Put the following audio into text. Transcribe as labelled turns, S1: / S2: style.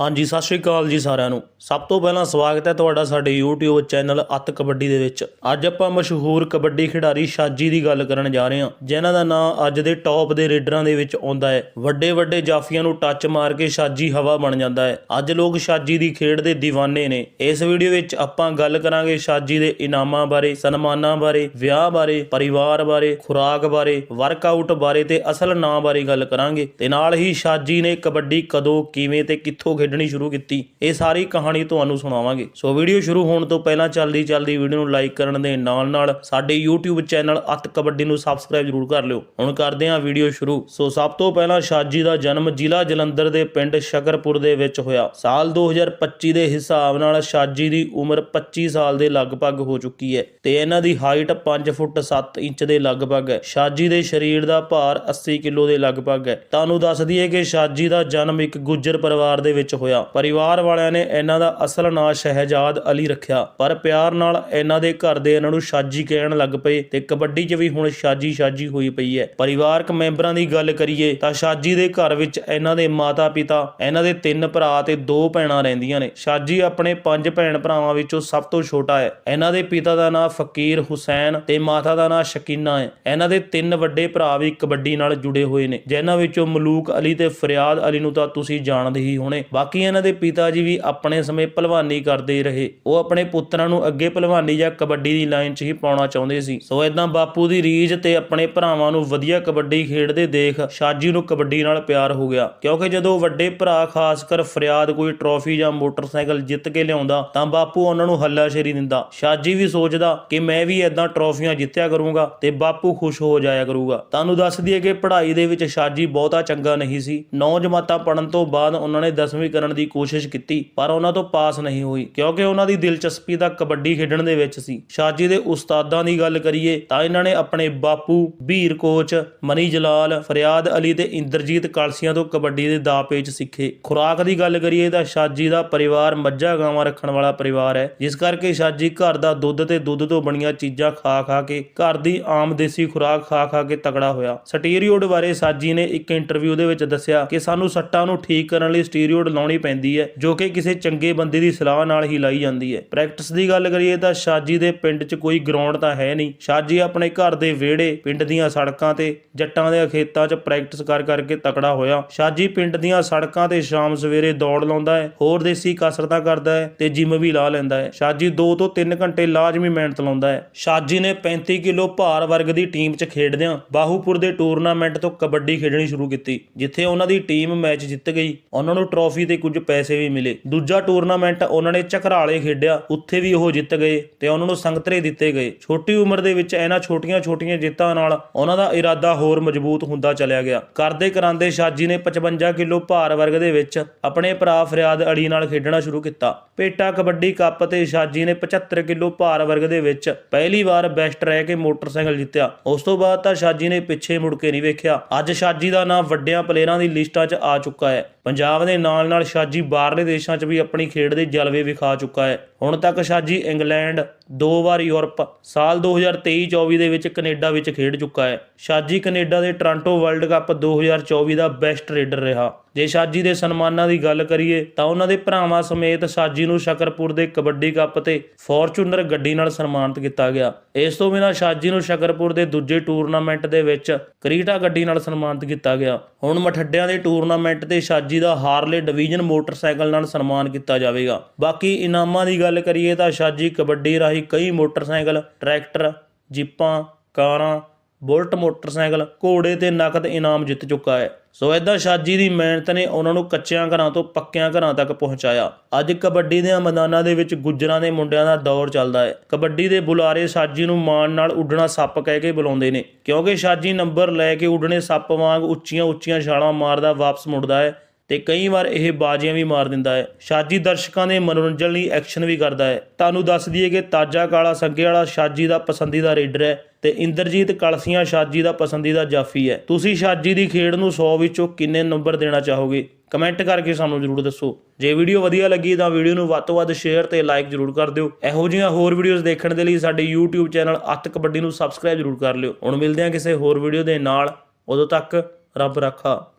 S1: ਹਾਂਜੀ, ਸਤਿ ਸ਼੍ਰੀ ਅਕਾਲ ਜੀ ਸਾਰਿਆਂ ਨੂੰ। ਸਭ ਤੋਂ ਪਹਿਲਾਂ ਸਵਾਗਤ ਹੈ ਤੁਹਾਡਾ ਸਾਡੇ YouTube ਚੈਨਲ ਅੱਤ ਕਬੱਡੀ ਦੇ ਵਿੱਚ। ਅੱਜ ਆਪਾਂ ਮਸ਼ਹੂਰ ਕਬੱਡੀ ਖਿਡਾਰੀ ਸ਼ਾਜੀ ਦੀ ਗੱਲ ਕਰਨ ਜਾ ਰਹੇ ਹਾਂ, ਜਿਨ੍ਹਾਂ ਦਾ ਨਾਮ ਅੱਜ ਦੇ ਟੌਪ ਦੇ ਰੇਡਰਾਂ ਦੇ ਵਿੱਚ ਆਉਂਦਾ ਹੈ। ਵੱਡੇ ਵੱਡੇ ਜਾਫੀਆਂ ਨੂੰ ਟੱਚ ਮਾਰ ਕੇ ਸ਼ਾਜੀ ਹਵਾ ਬਣ ਜਾਂਦਾ ਹੈ। ਅੱਜ ਲੋਕ ਸ਼ਾਜੀ ਦੀ ਖੇਡ ਦੇ دیਵਾਨੇ ਨੇ। ਇਸ ਵੀਡੀਓ ਵਿੱਚ ਆਪਾਂ ਗੱਲ ਕਰਾਂਗੇ ਸ਼ਾਜੀ ਦੇ ਇਨਾਮਾਂ ਬਾਰੇ, ਸਨਮਾਨਾਂ ਬਾਰੇ, ਵਿਆਹ ਬਾਰੇ, ਪਰਿਵਾਰ ਬਾਰੇ, ਖੁਰਾਕ ਬਾਰੇ ਵਰਕਆਊਟ ਬਾਰੇ ਤੇ ਅਸਲ ਨਾਂ ਬਾਰੇ ਗੱਲ ਕਰਾਂਗੇ। ਤੇ ਨਾਲ ਹੀ ਸ਼ਾਜੀ ਨੇ ਕਬੱਡੀ ਕਦੋਂ, ਕਿਵੇਂ ਤੇ ਕਿੱਥੋਂ ਖੇਡਣੀ ਸ਼ੁਰੂ ਕੀਤੀ। ਇਹ ਸਾਰੀ ਕਹਾਣੀ ਤੁਹਾਨੂੰ ਸੁਣਾਵਾਂਗੇ। ਸੋ ਵੀਡੀਓ ਸ਼ੁਰੂ ਹੋਣ ਤੋਂ ਪਹਿਲਾਂ ਚੱਲਦੀ ਚੱਲਦੀ ਵੀਡੀਓ ਨੂੰ ਲਾਈਕ ਕਰਨ ਦੇ ਨਾਲ ਨਾਲ ਸਾਡੇ YouTube ਚੈਨਲ ਅੱਤ ਕਬੱਡੀ ਨੂੰ ਸਬਸਕ੍ਰਾਈਬ ਜ਼ਰੂਰ ਕਰ ਲਿਓ। ਹੁਣ ਕਰਦੇ ਹਾਂ ਵੀਡੀਓ ਸ਼ੁਰੂ। ਸੋ ਸਭ ਤੋਂ ਪਹਿਲਾਂ ਸ਼ਾਜੀ ਦਾ ਜਨਮ ਜ਼ਿਲ੍ਹਾ ਜਲੰਧਰ ਦੇ ਪਿੰਡ ਸ਼ਕਰਪੁਰ ਦੇ ਵਿੱਚ ਹੋਇਆ। ਸਾਲ 2025 ਦੇ ਹਿਸਾਬ ਨਾਲ ਸ਼ਾਜੀ ਦੀ ਉਮਰ 25 ਸਾਲ ਦੇ ਲਗਭਗ ਹੋ ਚੁੱਕੀ ਹੈ ਤੇ ਇਹਨਾਂ ਦੀ ਹਾਈਟ 5 ਫੁੱਟ 7 ਇੰਚ ਦੇ ਲਗਭਗ ਹੈ। ਸ਼ਾਜੀ ਦੇ ਸਰੀਰ ਦਾ ਭਾਰ 80 ਕਿਲੋ ਦੇ ਲਗਭਗ ਹੈ। ਤੁਹਾਨੂੰ ਦੱਸ ਦਈਏ ਕਿ ਸ਼ਾਜੀ ਦਾ ਜਨਮ ਇੱਕ ਗੁੱਜਰ ਪਰਿਵਾਰ ਦੇ ਵਿੱਚ ਹੋਇਆ। ਪਰਿਵਾਰ ਵਾਲਿਆਂ ਨੇ ਇਹਨਾਂ ਦਾ ਅਸਲ ਨਾਂ ਸ਼ਹਿਜਾਦ ਅਲੀ ਰੱਖਿਆ। ਪਰ ਪਿਆਰ ਨਾਲ ਇਹਨਾਂ ਦੇ ਘਰ ਦੇ ਇਹਨਾਂ ਨੂੰ ਸ਼ਾਜੀ ਕਹਿਣ ਲੱਗ ਪਏ ਤੇ ਕਬੱਡੀ 'ਚ ਵੀ ਹੁਣ ਸ਼ਾਜੀ ਸ਼ਾਜੀ ਹੋਈ ਪਈ ਹੈ। ਪਰਿਵਾਰਕ ਮੈਂਬਰਾਂ ਦੀ ਗੱਲ ਕਰੀਏ ਤਾਂ ਸ਼ਾਜੀ ਦੇ ਘਰ ਵਿੱਚ ਇਹਨਾਂ ਦੇ ਮਾਤਾ-ਪਿਤਾ, ਇਹਨਾਂ ਦੇ ਤਿੰਨ ਭਰਾ ਤੇ ਦੋ ਭੈਣਾਂ ਰਹਿੰਦੀਆਂ ਨੇ। ਸ਼ਾਜੀ ਆਪਣੇ ਪੰਜ ਭੈਣ ਭਰਾਵਾਂ ਵਿੱਚੋਂ ਸਭ ਤੋਂ ਛੋਟਾ ਹੈ। ਇਹਨਾਂ ਦੇ ਪਿਤਾ ਦਾ ਨਾਮ ਫਕੀਰ ਹੁਸੈਨ ਤੇ ਮਾਤਾ ਦਾ ਨਾਮ ਸ਼ਕੀਨਾ ਹੈ। ਇਹਨਾਂ ਦੇ ਤਿੰਨ ਵੱਡੇ ਭਰਾ ਵੀ ਕਬੱਡੀ ਨਾਲ ਜੁੜੇ ਹੋਏ ਨੇ। ਜਿਨ੍ਹਾਂ ਵਿੱਚੋਂ ਮਲੂਕ ਅਲੀ ਤੇ ਫਰਿਆਦ ਅਲੀ ਨੂੰ ਤਾਂ ਤੁਸੀਂ ਜਾਣਦੇ ਹੀ ਹੋਣੇ। ਬਾਕੀ ਇਹਨਾਂ ਦੇ ਪਿਤਾ ਜੀ ਵੀ ਆਪਣੇ ਸਮੇਂ ਭਲਵਾਨੀ ਕਰਦੇ ਰਹੇ। ਉਹ ਆਪਣੇ ਪੁੱਤਰਾਂ ਨੂੰ ਅੱਗੇ ਭਲਵਾਨੀ ਜਾਂ ਕਬੱਡੀ ਦੀ ਲਾਈਨ 'ਚ ਹੀ ਪਾਉਣਾ ਚਾਹੁੰਦੇ ਸੀ। ਸੋ ਇਦਾਂ ਬਾਪੂ ਦੀ ਰੀਝ ਤੇ ਆਪਣੇ ਭਰਾਵਾਂ ਨੂੰ ਵਧੀਆ ਕਬੱਡੀ ਖੇਡਦੇ ਦੇਖ ਸ਼ਾਜੀ ਨੂੰ ਕਬੱਡੀ ਨਾਲ ਪਿਆਰ ਹੋ ਗਿਆ। ਕਿਉਂਕਿ ਜਦੋਂ ਵੱਡੇ ਭਰਾ ਖਾਸ ਕਰ ਫਰਿਆਦ ਕੋਈ ਟਰੋਫੀ ਜਾਂ ਮੋਟਰਸਾਈਕਲ ਜਿੱਤ ਕੇ ਲਿਆਉਂਦਾ, ਤਾਂ ਬਾਪੂ ਉਹਨਾਂ ਨੂੰ ਹੱਲਾਸ਼ੇਰੀ ਦਿੰਦਾ। ਸ਼ਾਜੀ ਵੀ ਸੋਚਦਾ ਕਿ ਮੈਂ ਵੀ ਇਦਾਂ ਟਰੋਫੀਆਂ ਜਿੱਤਿਆ ਕਰੂੰਗਾ ਤੇ ਬਾਪੂ ਖੁਸ਼ ਹੋ ਜਾਇਆ ਕਰੂਗਾ। ਤੁਹਾਨੂੰ ਦੱਸ ਦਈਏ ਕਿ ਪੜ੍ਹਾਈ ਦੇ ਵਿੱਚ ਸ਼ਾਜੀ ਬਹੁਤਾ ਚੰਗਾ ਨਹੀਂ ਸੀ। ਨੌ ਜਮਾਤਾਂ ਪੜਨ ਤੋਂ ਬਾਅਦ ਉਹਨਾਂ ਨੇ 10ਵੀਂ ਕਰਨ ਦੀ ਕੋਸ਼ਿਸ਼ ਕੀਤੀ, ਪਰ ਉਹਨਾਂ ਤੋਂ ਪਾਸ ਨਹੀਂ ਹੋਈ, ਕਿਉਂਕਿ ਉਹਨਾਂ ਦੀ ਦਿਲਚਸਪੀ ਤਾਂ ਕਬੱਡੀ ਖੇਡਣ ਦੇ ਵਿੱਚ ਸੀ। ਸ਼ਾਜੀ ਦੇ ਉਸਤਾਦਾਂ ਦੀ ਗੱਲ ਕਰੀਏ, ਤਾਂ ਇਹਨਾਂ ਨੇ ਆਪਣੇ ਬਾਪੂ, ਵੀਰ ਕੋਚ ਮਨੀ ਜਲਾਲ, ਫਰਿਆਦ ਅਲੀ ਤੇ ਇੰਦਰਜੀਤ ਕਲਸੀਆਂ ਤੋਂ ਕਬੱਡੀ ਦੇ ਦਾਅ ਸਿੱਖੇ। ਖੁਰਾਕ ਦੀ ਗੱਲ ਕਰੀਏ ਤਾਂ ਸ਼ਾਜੀ ਦਾ ਪਰਿਵਾਰ ਮੱਝਾਂ ਗਾਵਾਂ ਰੱਖਣ ਵਾਲਾ ਪਰਿਵਾਰ ਹੈ, ਜਿਸ ਕਰਕੇ ਸ਼ਾਜੀ ਘਰ ਦਾ ਦੁੱਧ ਤੇ ਦੁੱਧ ਤੋਂ ਬਣੀਆਂ ਚੀਜ਼ਾਂ ਖਾ ਖਾ ਕੇ, ਘਰ ਦੀ ਆਮ ਦੇਸੀ ਖੁਰਾਕ ਖਾ ਖਾ ਕੇ ਤਕੜਾ ਹੋਇਆ। ਸਟੀਰੀਓਡ ਬਾਰੇ ਸਾਜੀ ਨੇ ਇੱਕ ਇੰਟਰਵਿਊ ਦੇ ਵਿੱਚ ਦੱਸਿਆ ਕਿ ਸਾਨੂੰ ਸੱਟਾਂ ਨੂੰ ਠੀਕ ਕਰਨ ਲਈ ਸਟੀਰੀਓਡ ਲਾਉਣੀ ਪੈਂਦੀ ਹੈ, ਜੋ ਕਿ ਕਿਸੇ ਚੰਗੇ ਬੰਦੇ ਦੀ ਸਲਾਹ ਨਾਲ ਹੀ ਲਾਈ ਜਾਂਦੀ ਹੈ। ਪ੍ਰੈਕਟਿਸ ਦੀ ਗੱਲ ਕਰੀਏ ਤਾਂ ਸ਼ਾਜੀ ਦੇ ਪਿੰਡ 'ਚ ਕੋਈ ਗਰਾਊਂਡ ਤਾਂ ਹੈ ਨਹੀਂ। ਸ਼ਾਜੀ ਆਪਣੇ ਘਰ ਦੇ ਵਿਹੜੇ, ਪਿੰਡ ਦੀਆਂ ਸੜਕਾਂ ਤੇ ਜੱਟਾਂ ਦੇ ਖੇਤਾਂ 'ਚ ਪ੍ਰੈਕਟਿਸ ਕਰ ਕਰਕੇ ਤਕੜਾ ਹੋਇਆ। ਸ਼ਾਜੀ ਪਿੰਡ ਦੀਆਂ ਸੜਕਾਂ ਤੇ ਸ਼ਾਮ ਸਵੇਰੇ ਦੌੜ ਲਾਉਂਦਾ ਹੈ, ਹੋਰ ਦੇਸੀ ਕਸਰਤਾਂ ਕਰਦਾ ਹੈ ਤੇ ਜਿਮ ਵੀ ਲਾ ਲੈਂਦਾ ਹੈ। ਸ਼ਾਜੀ 2 ਤੋਂ 3 ਘੰਟੇ ਲਾਜ਼ਮੀ ਮਿਹਨਤ ਲਾਉਂਦਾ ਹੈ। ਸ਼ਾਜੀ ਨੇ 35 ਕਿਲੋ ਭਾਰ ਵਰਗ ਦੀ ਟੀਮ 'ਚ ਖੇਡਦਿਆਂ ਬਾਹੂਪੁਰ ਦੇ ਟੂਰਨਾਮੈਂਟ ਤੋਂ ਕਬੱਡੀ ਖੇਡਣੀ ਸ਼ੁਰੂ ਕੀਤੀ, ਜਿੱਥੇ ਉਹਨਾਂ ਦੀ ਟੀਮ ਮੈਚ ਜਿੱਤ ਗਈ। ਉਹਨਾਂ ਨੂੰ ਟਰੋਫੀ ਤੇ ਕੁਝ ਪੈਸੇ ਵੀ ਮਿਲੇ। ਦੂਜਾ ਟੂਰਨਾਮੈਂਟ ਉਹਨਾਂ ਨੇ ਚਕਰਾਲੇ ਖੇਡਿਆ। ਉੱਥੇ ਵੀ ਉਹ ਜਿੱਤ ਗਏ ਤੇ ਉਹਨਾਂ ਨੂੰ ਸੰਗਤਰੇ ਦਿੱਤੇ ਗਏ। ਛੋਟੀ ਉਮਰ ਦੇ ਵਿੱਚ ਇਹਨਾਂ ਛੋਟੀਆਂ-ਛੋਟੀਆਂ ਜਿੱਤਾਂ ਨਾਲ ਉਹਨਾਂ ਦਾ ਇਰਾਦਾ ਹੋਰ ਮਜ਼ਬੂਤ ਹੁੰਦਾ ਚਲਿਆ ਗਿਆ। ਕਰਦੇ ਕਰਾਂਦੇ ਸ਼ਾਜੀ ਨੇ 55 ਕਿਲੋ ਭਾਰ ਵਰਗ ਦੇ ਵਿੱਚ ਆਪਣੇ ਭਰਾ ਫਰਿਆਦ ਅਲੀ ਨਾਲ ਖੇਡਣਾ ਸ਼ੁਰੂ ਕੀਤਾ। ਪੇਟਾ ਕਬੱਡੀ ਕੱਪ ਤੇ ਸ਼ਾਜੀ ਨੇ 75 ਕਿਲੋ ਭਾਰ ਵਰਗ ਦੇ ਵਿੱਚ ਪਹਿਲੀ ਵਾਰ ਬੈਸਟ ਰਹਿ ਕੇ ਮੋਟਰਸਾਈਕਲ ਜਿੱਤਿਆ। ਉਸ ਤੋਂ ਬਾਅਦ ਤਾਂ ਸ਼ਾਜੀ ਨੇ ਪਿੱਛੇ ਮੁੜ ਕੇ ਨਹੀਂ ਵੇਖਿਆ। ਅੱਜ ਸ਼ਾਜੀ ਦਾ ਨਾਮ ਵੱਡਿਆਂ ਪਲੇਅਰਾਂ ਦੀ ਲਿਸਟਾਂ 'ਚ ਆ ਚੁੱਕਾ ਹੈ। ਪੰਜਾਬ ਦੇ ਨਾਲ ਨਾਲ ਸ਼ਾਜੀ ਬਾਹਰਲੇ ਦੇਸ਼ਾਂ 'ਚ ਵੀ ਆਪਣੀ ਖੇਡ ਦੇ ਜਲਵੇ ਵਿਖਾ ਚੁੱਕਾ ਹੈ। ਹੁਣ ਤੱਕ ਸ਼ਾਜੀ ਇੰਗਲੈਂਡ ਦੋ ਵਾਰ ਯੂਰਪ, ਸਾਲ 2023-24 ਦੇ ਵਿੱਚ ਕੈਨੇਡਾ ਵਿੱਚ ਖੇਡ ਚੁੱਕਾ ਹੈ। ਸ਼ਾਜੀ ਕੈਨੇਡਾ ਦੇ ਟੋਰਾਂਟੋ ਵਰਲਡ ਕੱਪ 2024 ਦਾ ਬੈਸਟ ਰੇਡਰ ਰਿਹਾ। ਜੇ ਸ਼ਾਜੀ ਦੇ ਸਨਮਾਨਾਂ ਦੀ ਗੱਲ ਕਰੀਏ, ਤਾਂ ਉਹਨਾਂ ਦੇ ਭਰਾਵਾਂ ਸਮੇਤ ਸ਼ਾਜੀ ਨੂੰ ਸ਼ਕਰਪੁਰ ਦੇ ਕਬੱਡੀ ਕੱਪ ਤੇ ਫੋਰਚੂਨਰ ਗੱਡੀ ਨਾਲ ਸਨਮਾਨਿਤ ਕੀਤਾ ਗਿਆ। ਇਸ ਤੋਂ ਬਿਨਾਂ ਸ਼ਾਜੀ ਨੂੰ ਸ਼ਕਰਪੁਰ ਦੇ ਦੂਜੇ ਟੂਰਨਾਮੈਂਟ ਦੇ ਵਿੱਚ ਕਰੀਟਾ ਗੱਡੀ ਨਾਲ ਸਨਮਾਨਿਤ ਕੀਤਾ ਗਿਆ। ਹੁਣ ਮਠੱਡਿਆਂ ਦੇ ਟੂਰਨਾਮੈਂਟ ਤੇ ਸ਼ਾਜੀ ਦਾ ਹਾਰਲੇ ਡਿਵੀਜ਼ਨ ਮੋਟਰਸਾਈਕਲ ਨਾਲ ਸਨਮਾਨ ਕੀਤਾ ਜਾਵੇਗਾ। ਬਾਕੀ ਇਨਾਮਾਂ ਦੀ ਗੱਲ ਗੱਲ ਕਰੀਏ ਤਾਂ ਸ਼ਾਜੀ ਕਬੱਡੀ ਰਾਹੀਂ ਕਈ ਮੋਟਰਸਾਈਕਲ, ਟਰੈਕਟਰ, ਜੀਪਾਂ, ਕਾਰਾਂ, ਬੁਲਟ ਮੋਟਰਸਾਈਕਲ, ਘੋੜੇ ਤੇ ਨਕਦ ਇਨਾਮ ਜਿੱਤ ਚੁੱਕਾ ਹੈ। ਸੋ ਇਦਾਂ ਸ਼ਾਜੀ ਦੀ ਮਿਹਨਤ ਨੇ ਉਹਨਾਂ ਨੂੰ ਕੱਚਿਆਂ ਘਰਾਂ ਤੋਂ ਪੱਕਿਆਂ ਘਰਾਂ ਤੱਕ ਪਹੁੰਚਾਇਆ। ਅੱਜ ਕਬੱਡੀ ਦੇ ਮੈਦਾਨਾਂ ਦੇ ਵਿੱਚ ਗੁੱਜਰਾਂ ਦੇ ਮੁੰਡਿਆਂ ਦਾ ਦੌਰ ਚੱਲਦਾ ਹੈ। ਕਬੱਡੀ ਦੇ ਬੁਲਾਰੇ ਸ਼ਾਜੀ ਨੂੰ ਮਾਣ ਨਾਲ ਉੱਡਣਾ ਸੱਪ ਕਹਿ ਕੇ ਬੁਲਾਉਂਦੇ ਨੇ, ਕਿਉਂਕਿ ਸ਼ਾਜੀ ਨੰਬਰ ਲੈ ਕੇ ਉੱਡਣੇ ਸੱਪ ਵਾਂਗ ਉੱਚੀਆਂ ਉੱਚੀਆਂ ਛਾਲਾਂ ਮਾਰਦਾ ਵਾਪਸ ਮੁੜਦਾ ਹੈ। ਤੇ ਕਈ ਵਾਰ ਇਹ ਬਾਜ਼ੀਆਂ ਵੀ ਮਾਰ ਦਿੰਦਾ ਹੈ। ਸ਼ਾਜੀ ਦਰਸ਼ਕਾਂ ਦੇ ਮਨੋਰੰਜਨ ਲਈ ਐਕਸ਼ਨ ਵੀ ਕਰਦਾ ਹੈ। ਤੁਹਾਨੂੰ ਦੱਸ ਦਈਏ ਕਿ ਤਾਜਾ ਕਾਲਾ ਸੰਗੇ ਵਾਲਾ ਸ਼ਾਜੀ ਦਾ ਪਸੰਦੀਦਾ ਰੇਡਰ ਹੈ ਤੇ ਇੰਦਰਜੀਤ ਕਲਸੀਆਂ ਸ਼ਾਜੀ ਦਾ ਪਸੰਦੀਦਾ ਜਾਫੀ ਹੈ। ਤੁਸੀਂ ਸ਼ਾਜੀ ਦੀ ਖੇਡ ਨੂੰ 100 ਵਿੱਚੋਂ ਕਿੰਨੇ ਨੰਬਰ ਦੇਣਾ ਚਾਹੋਗੇ? ਕਮੈਂਟ ਕਰਕੇ ਸਾਨੂੰ ਜਰੂਰ ਦੱਸੋ। ਜੇ ਵੀਡੀਓ ਵਧੀਆ ਲੱਗੀ ਤਾਂ ਵੀਡੀਓ ਨੂੰ ਵੱਧ ਤੋਂ ਵੱਧ ਸ਼ੇਅਰ ਤੇ ਲਾਈਕ ਜਰੂਰ ਕਰ ਦਿਓ। ਇਹੋ ਜਿਹੀਆਂ ਹੋਰ ਵੀਡੀਓਜ਼ ਦੇਖਣ ਦੇ ਲਈ ਸਾਡੇ YouTube ਚੈਨਲ ਅੱਤ ਕਬੱਡੀ ਨੂੰ ਸਬਸਕ੍ਰਾਈਬ ਜਰੂਰ ਕਰ ਲਿਓ। ਹੁਣ ਮਿਲਦੇ ਹਾਂ ਕਿਸੇ ਹੋਰ ਵੀਡੀਓ ਦੇ ਨਾਲ। ਉਦੋਂ ਤੱਕ ਰੱਬ ਰੱਖਾ।